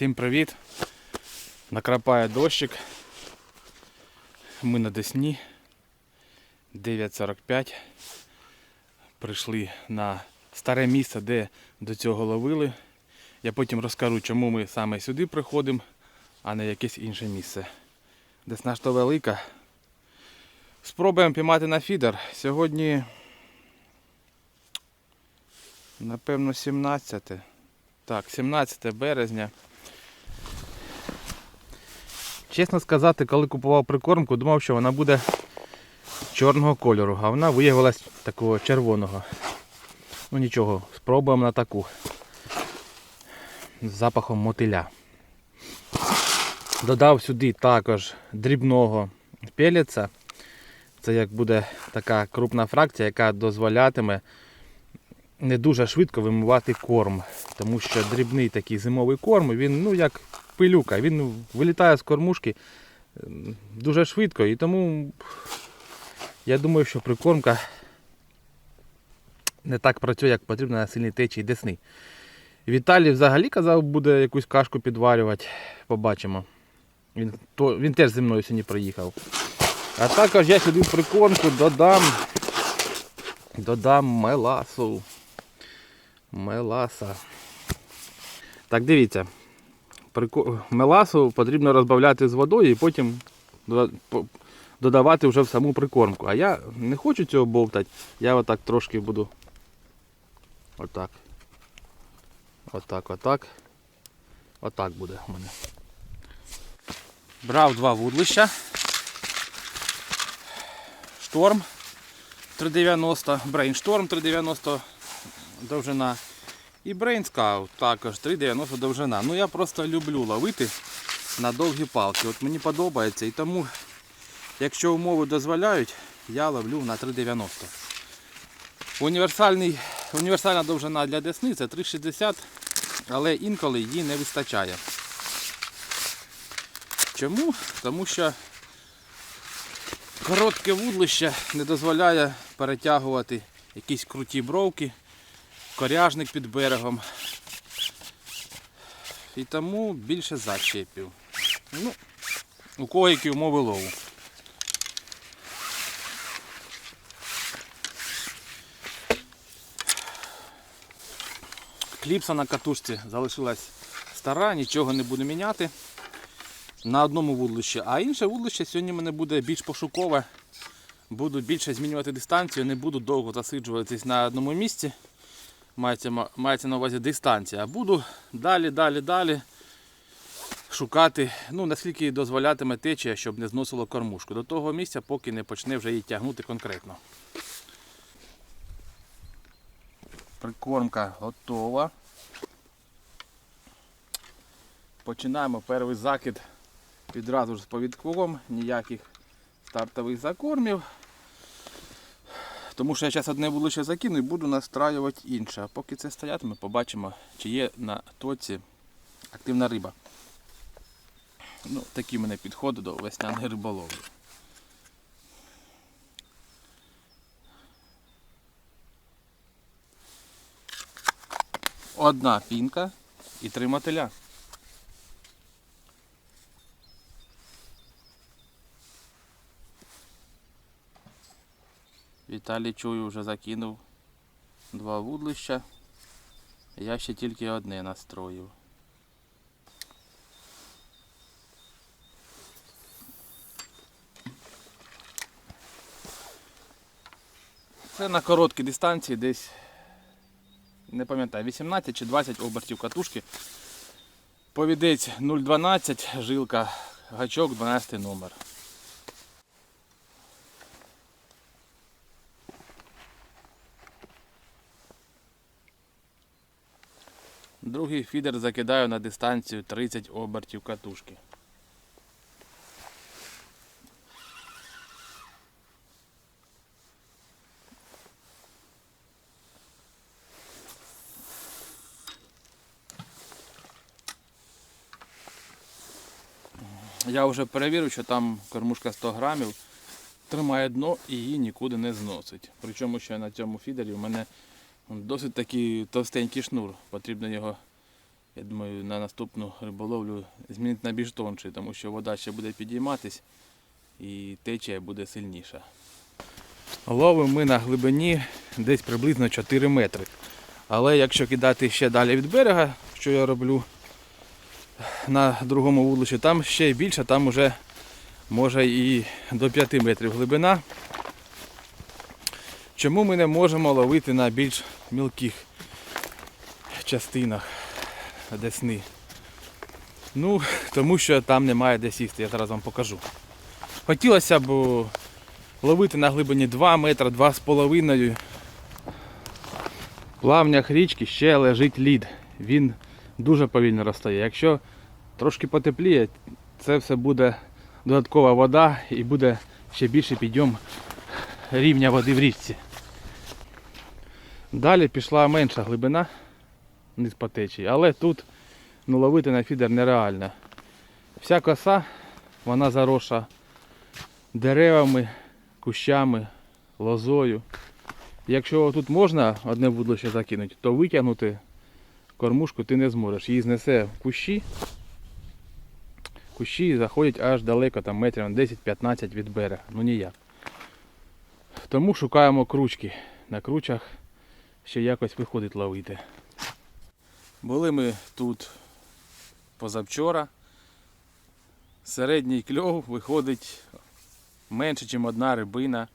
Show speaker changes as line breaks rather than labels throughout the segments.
Всім привіт! Накрапає дощик. Ми на Десні. 9.45. Прийшли на старе місце, де до цього ловили. Я потім розкажу, чому ми саме сюди приходимо, а не якесь інше місце. Десна ж то велика. Спробуємо піймати на фідер. Сьогодні, напевно, 17. Так, 17 березня. Чесно сказати, коли купував прикормку, думав, що вона буде чорного кольору, а вона виявилась такого червоного. Ну нічого, спробуємо на таку. З запахом мотиля. Додав сюди також дрібного пелеця. Це як буде така крупна фракція, яка дозволятиме не дуже швидко вимивати корм. Тому що дрібний такий зимовий корм, він ну як пилюка, він вилітає з кормушки ем, дуже швидко. І тому я думаю, що прикормка не так працює, як потрібно на сильній течії десни. Віталій взагалі казав, буде якусь кашку підварювати. Побачимо. Він, то, він теж зі мною сьогодні приїхав. А також я сюди прикормку додам, додам меласу. Меласа. Так, дивіться. Меласу потрібно розбавляти з водою і потім додавати вже в саму прикормку. А я не хочу цього бовтати. Я отак трошки буду. Отак. Отак, отак. Отак буде у мене. Брав два вудлища. Шторм 390, брейншторм 390 довжина. І Scout також 3,90 довжина. Ну я просто люблю ловити на довгі палки. От мені подобається і тому, якщо умови дозволяють, я ловлю на 3,90. Універсальний, універсальна довжина для десни це 3,60, але інколи її не вистачає. Чому? Тому що коротке вудлище не дозволяє перетягувати якісь круті бровки коряжник під берегом. І тому більше зачепів. Ну, у кого які умови лову. Кліпса на катушці залишилась стара, нічого не буду міняти. На одному вудлищі, а інше вудлище сьогодні в мене буде більш пошукове. Буду більше змінювати дистанцію, не буду довго засиджуватись на одному місці мається, мається на увазі дистанція. Буду далі, далі, далі шукати, ну наскільки дозволятиме течія, щоб не зносило кормушку. До того місця, поки не почне вже її тягнути конкретно. Прикормка готова. Починаємо перший закид відразу ж з повідком, ніяких стартових закормів. Тому що я зараз одне вулище закину і буду настраювати інше. А поки це стоятиме, побачимо, чи є на тоці активна риба. Ну, такі в мене підходи до весняної риболовлі. Одна пінка і три мотиля. Віталій чую вже закинув два вудлища. Я ще тільки одне настроїв. Це на короткій дистанції десь, не пам'ятаю, 18 чи 20 обертів катушки. Повідець 0,12, жилка, гачок 12 номер. Другий фідер закидаю на дистанцію 30 обертів катушки. Я вже перевірив, що там кормушка 100 грамів, тримає дно і її нікуди не зносить. Причому ще на цьому фідері в мене досить такий товстенький шнур. Потрібно його Я думаю, на наступну риболовлю змінити на більш тонший, тому що вода ще буде підійматись і течія буде сильніша. Ловимо ми на глибині десь приблизно 4 метри. Але якщо кидати ще далі від берега, що я роблю на другому вуличі, там ще більше, там уже може і до 5 метрів глибина. Чому ми не можемо ловити на більш мілких частинах десни? Ну, тому що там немає де сісти, я зараз вам покажу. Хотілося б ловити на глибині 2 метри, 2,5. В плавнях річки ще лежить лід. Він дуже повільно розтає. Якщо трошки потепліє, це все буде додаткова вода і буде ще більший підйом рівня води в річці. Далі пішла менша глибина вниз по течії, але тут ну, ловити на фідер нереально. Вся коса, вона заросша деревами, кущами, лозою. Якщо тут можна одне вудлище закинути, то витягнути кормушку ти не зможеш. Її знесе в кущі. Кущі заходять аж далеко, там метрів 10-15 від берега. Ну ніяк. Тому шукаємо кручки. На кручах ще якось виходить ловити. Були ми тут позавчора. Середній кльов виходить менше, ніж одна рибина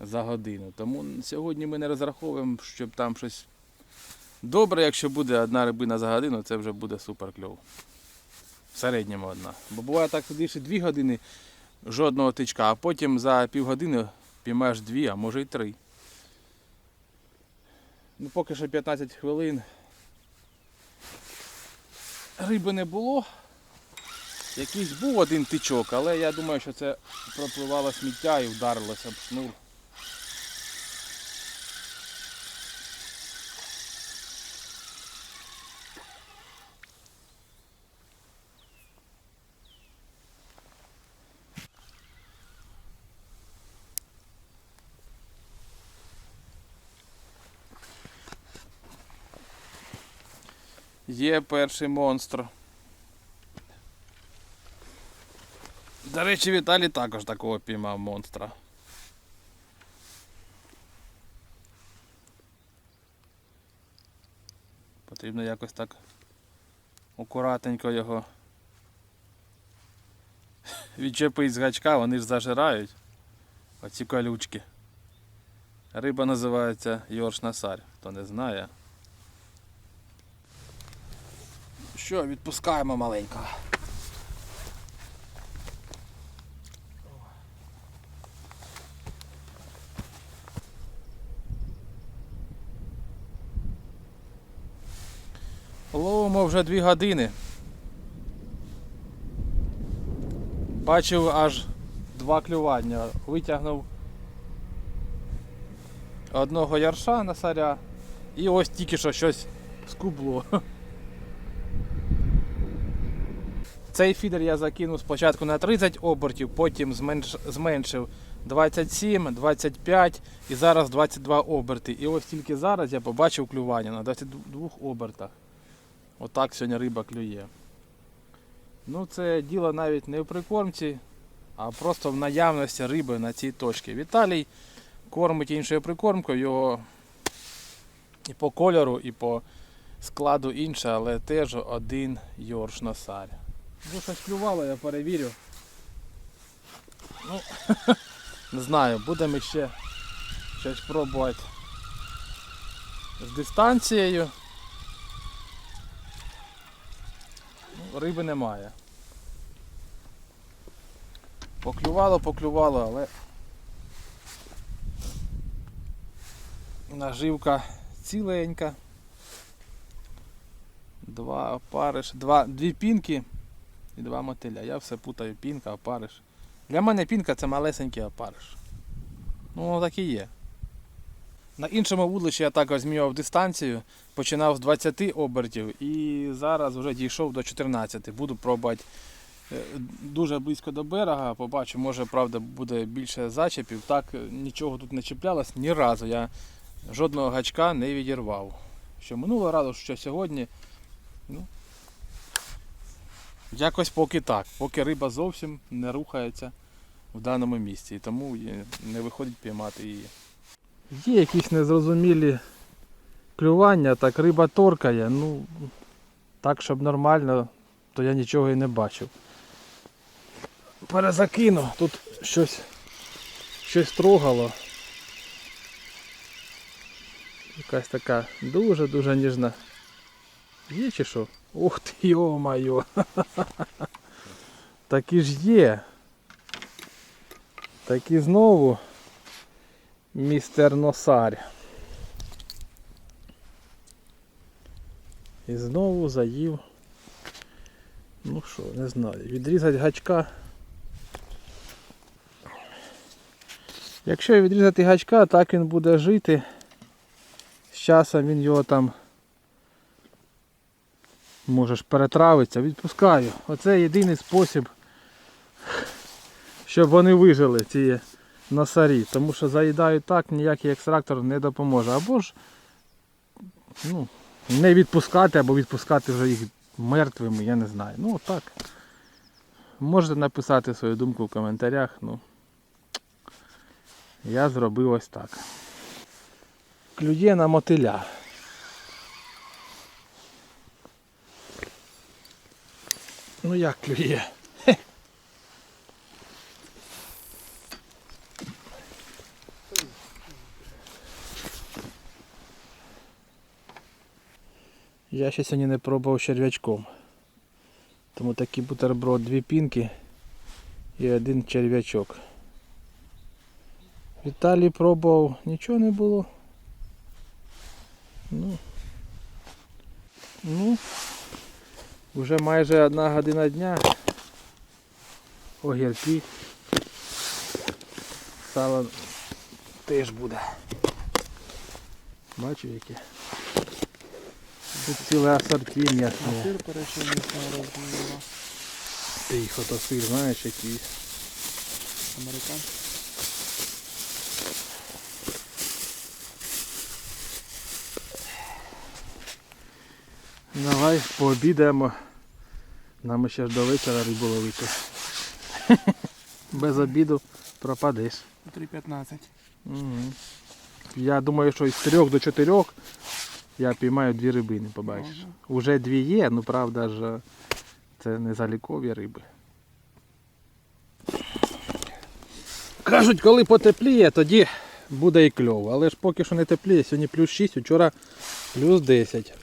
за годину. Тому сьогодні ми не розраховуємо, щоб там щось добре, якщо буде одна рибина за годину, це вже буде супер кльов. В середньому одна. Бо буває так сидиш і дві години жодного тичка, а потім за півгодини піймаєш дві, а може й три. Ну, поки що 15 хвилин. Риби не було. Якийсь був один тичок, але я думаю, що це пропливало сміття і вдарилося об шнур. Є перший монстр. До речі, Віталій також такого піймав монстра. Потрібно якось так акуратненько його відчепити з гачка, вони ж зажирають оці колючки. Риба називається Йорш Насарь, хто не знає. Що, відпускаємо маленького. Ловимо вже дві години. Бачив аж два клювання. Витягнув одного ярша на саря і ось тільки що щось скубло. Цей фідер я закинув спочатку на 30 обертів, потім зменш... зменшив 27, 25 і зараз 22 оберти. І ось тільки зараз я побачив клювання на 22 обертах. Отак сьогодні риба клює. Ну це діло навіть не в прикормці, а просто в наявності риби на цій точці. Віталій кормить іншою прикормкою, його і по кольору, і по складу інше, але теж один йорш носарь. Ну щось клювало, я перевірю. Ну, не знаю, будемо ще щось пробувати з дистанцією. Ну, риби немає. Поклювало, поклювало, але наживка ціленька. Два опариш, два, дві пінки і два мотиля. Я все путаю пінка, опариш. Для мене пінка це малесенький опариш. Ну так і є. На іншому вудлищі я також змінював дистанцію, починав з 20 обертів і зараз вже дійшов до 14. Буду пробувати е, дуже близько до берега, побачу, може правда буде більше зачепів. Так е, нічого тут не чіплялось ні разу. Я жодного гачка не відірвав. Що минулого разу, що сьогодні Ну. Якось поки так. Поки риба зовсім не рухається в даному місці. І тому не виходить піймати її. Є якісь незрозумілі клювання, так риба торкає, ну так, щоб нормально, то я нічого і не бачив. Перезакину, тут щось, щось трогало. Якась така дуже-дуже ніжна. Є чи що? Ух ти, йо-моє! Такі ж є. Такі знову містер Носарь. І знову заїв. Ну що, не знаю, відрізати гачка. Якщо відрізати гачка, так він буде жити. З часом він його там можеш перетравиться, відпускаю. Оце єдиний спосіб, щоб вони вижили, ці носарі. Тому що заїдають так, ніякий екстрактор не допоможе. Або ж ну, не відпускати, або відпускати вже їх мертвими, я не знаю. Ну так. Можете написати свою думку в коментарях. Ну, я зробив ось так. Клює на мотиля. Ну як клює? Я ще сьогодні не пробував черв'ячком. Тому такий бутерброд, дві пінки і один черв'ячок. Віталій пробував, нічого не було. Ну, ну, вже майже одна година дня. Огірки. Сало теж буде. Бачу яке. Тут ціле асорті м'ясне.
Сир перейшов місцевого розділу
Тихо, то сир, знаєш який.
американський.
Давай пообідаємо. Нам ще ж до вечора рибу ловити. Без обіду пропадеш.
3.15.
Угу. Я думаю, що із 3 до 4 я піймаю дві рибини, побачиш.
Ага.
Уже дві є, ну правда ж це не залікові риби. Кажуть, коли потепліє, тоді буде і кльово. Але ж поки що не тепліє, сьогодні плюс 6, вчора плюс 10.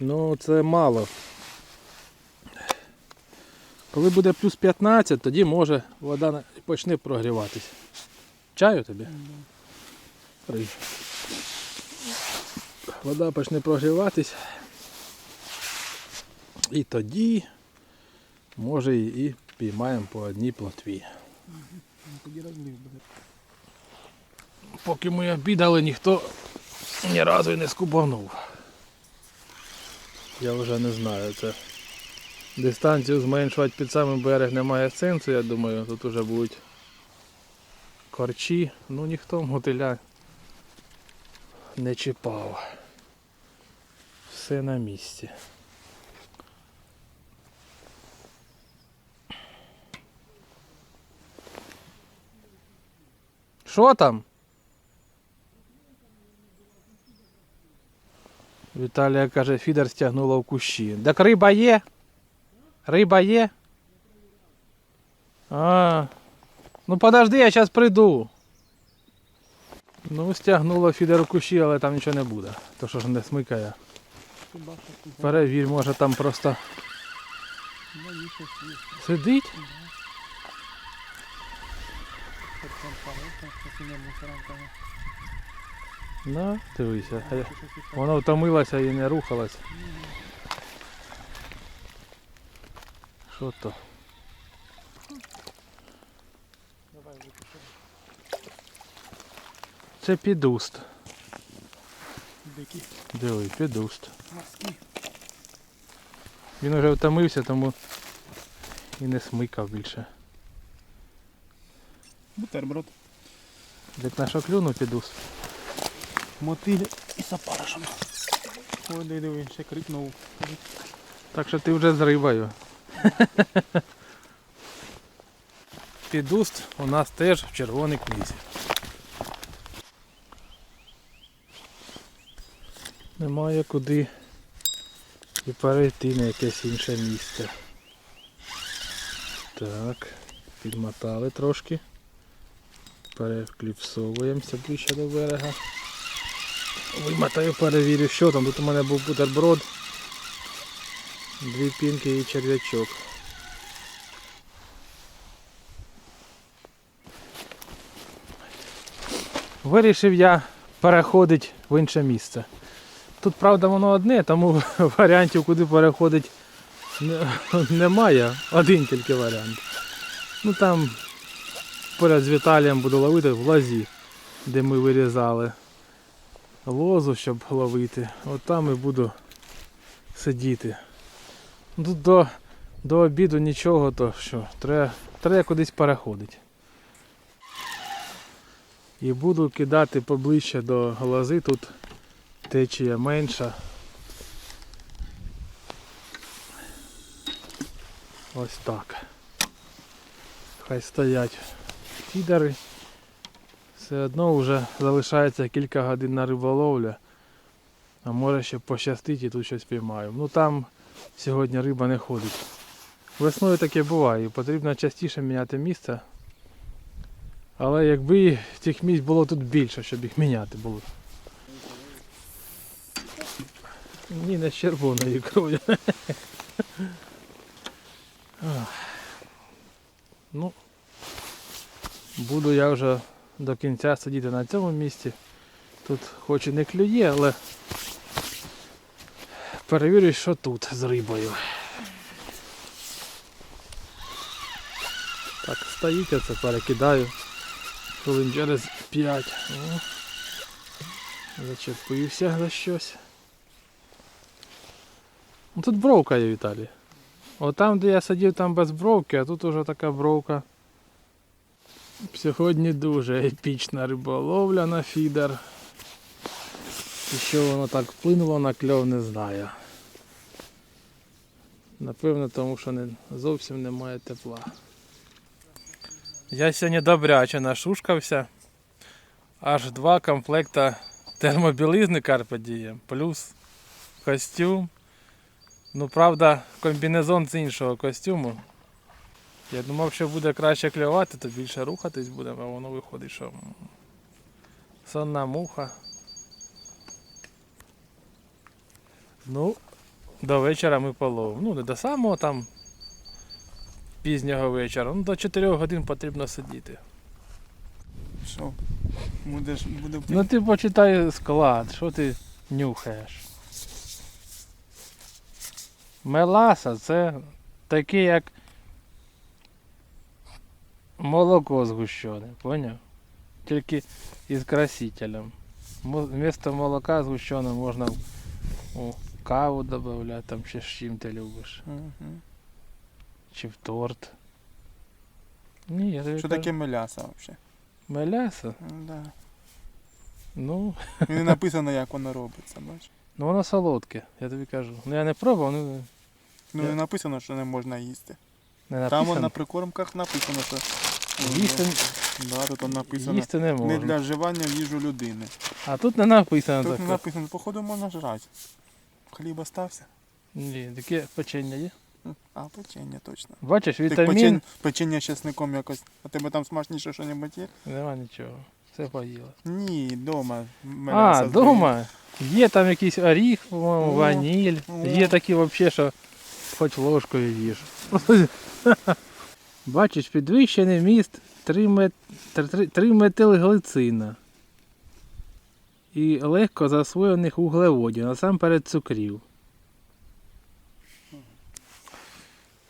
Ну це мало. Коли буде плюс 15, тоді може вода почне прогріватися. Чаю тобі? Рий. Вода почне прогріватись. І тоді може і піймаємо по одній плотві.
Тоді розлив буде.
Поки ми обідали, ніхто ні разу і не скубанув. Я вже не знаю, це дистанцію зменшувати під самий берег немає сенсу, я думаю, тут вже будуть корчі, ну ніхто мотиля не чіпав. Все на місці. Що там? Віталія каже, фідер стягнула в кущі. Так риба є? Риба є? А. Ну подожди, я зараз прийду. Ну, стягнула фідер у кущі, але там нічого не буде. То що ж не смикає. Перевір, може там просто сидить? Да, дивися. А я-
і
Воно втомилося і не рухалось. Що то?
Давай випиши.
Це підуст.
Дикі.
Диви, підуст.
Морські.
Він вже втомився, тому і не смикав більше.
Бутерброд.
Як на що клюнув підуст.
Мотиль і сапарашем. Ой, диви, диви, ще крикнув.
Так що ти вже з рибою. Підуст у нас теж в червоній книзі. Немає куди і перейти на якесь інше місце. Так, підмотали трошки. Перекліпсовуємося ближче до берега. Вимотаю, перевірю, що там. Тут у мене був бутерброд. Дві пінки і черв'ячок. Вирішив я переходити в інше місце. Тут, правда, воно одне, тому варіантів, куди переходити, немає. Один тільки варіант. Ну там поряд з Віталієм буду ловити в лазі, де ми вирізали лозу, щоб ловити. От там і буду сидіти. Ну, до, до обіду нічого, то що, треба, треба кудись переходити. І буду кидати поближче до глази, тут течія менша. Ось так. Хай стоять фідери. Все одно вже залишається кілька годин на риболовлю. А може ще пощастить і тут щось піймаю. Ну там сьогодні риба не ходить. Весною таке буває, потрібно частіше міняти місце. Але якби цих місць було тут більше, щоб їх міняти було. Ні, не з червоною. Ах. Ну, буду я вже до кінця сидіти на цьому місці. Тут хоч і не клює, але перевірю, що тут з рибою. Так, стоїть, я це перекидаю. Хвилин через 5. О, Зачепився за щось. Ну, Тут бровка є, Віталій. От там, де я сидів, там без бровки, а тут уже така бровка. Сьогодні дуже епічна риболовля на фідер. І що воно так вплинуло на кльов, не знаю. Напевно, тому що не, зовсім немає тепла. Я сьогодні добряче нашушкався. Аж два комплекта термобілизни Carpe плюс костюм. Ну, правда, комбінезон з іншого костюму. Я думав, що буде краще клювати, то більше рухатись буде, а воно виходить, що сонна муха. Ну, до вечора ми половимо. Ну, не до самого там пізнього вечора. Ну, до 4 годин потрібно сидіти.
Що? Будеш, буде
Ну ти почитай склад, що ти нюхаєш. Меласа це таке як молоко згущене, поняв? Тільки із красителем. Вместо молока згущене можна у каву додати, там ще з чим ти любиш.
Мгм.
Чи в торт. Ні, я тобі
Що
кажу,
таке меляса взагалі?
Меляса?
Да.
Ну,
І не написано, як воно робиться, бачиш?
ну воно солодке, я тобі кажу. Ну я не пробував, ну
Ну
Я-
не написано, що не можна їсти.
не
Там
написано.
на прикормках написано, що
Їсти,
да, тут написано
їсти не
не для вживання в їжу людини.
А тут не написано
Тут не написано, походу можна жрати. Хліб остався.
Ні, таке печення є.
А, печення точно.
Бачиш,
Так
вітамін.
печень, печення з часником якось. А тебе там смачніше що-небудь є?
Нема нічого. Все поїло.
Ні, вдома.
А, вдома. Є там якийсь оріх, по-моєму, ваніль.
о.
Є такі взагалі, що хоч ложкою їж. Бачиш, підвищений міст 3, мет... 3 метилглицина. І легко засвоєних углеводів, насамперед цукрів.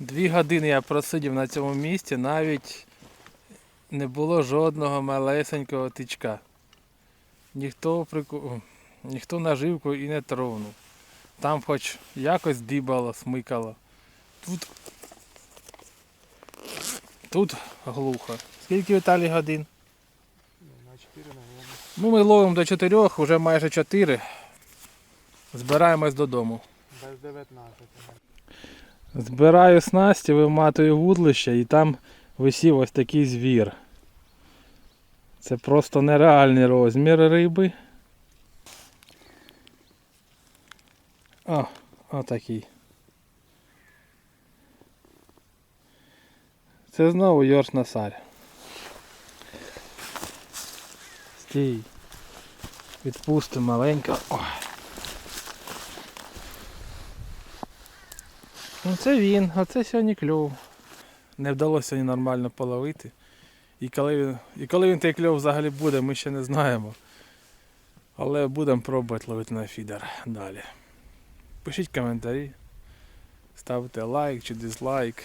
Дві години я просидів на цьому місці, навіть не було жодного малесенького тичка. Ніхто, прику... Ніхто наживку і не тронув. Там хоч якось дибало, смикало. Тут. Тут глухо. Скільки Віталій годин? На 4, мабуть. Ну, ми ловимо до 4, вже майже 4. Збираємось додому.
Без 19.
Збираю снасті, виматую вудлище і там висів ось такий звір. Це просто нереальний розмір риби. О, отакий. Це знову Йорш Насар. Стій. Відпустимо маленько. Ой. Ну це він, а це сьогодні кльов. Не вдалося сьогодні нормально половити. І коли він, і коли він той кльов взагалі буде, ми ще не знаємо. Але будемо пробувати ловити на фідер далі. Пишіть коментарі, ставте лайк чи дизлайк.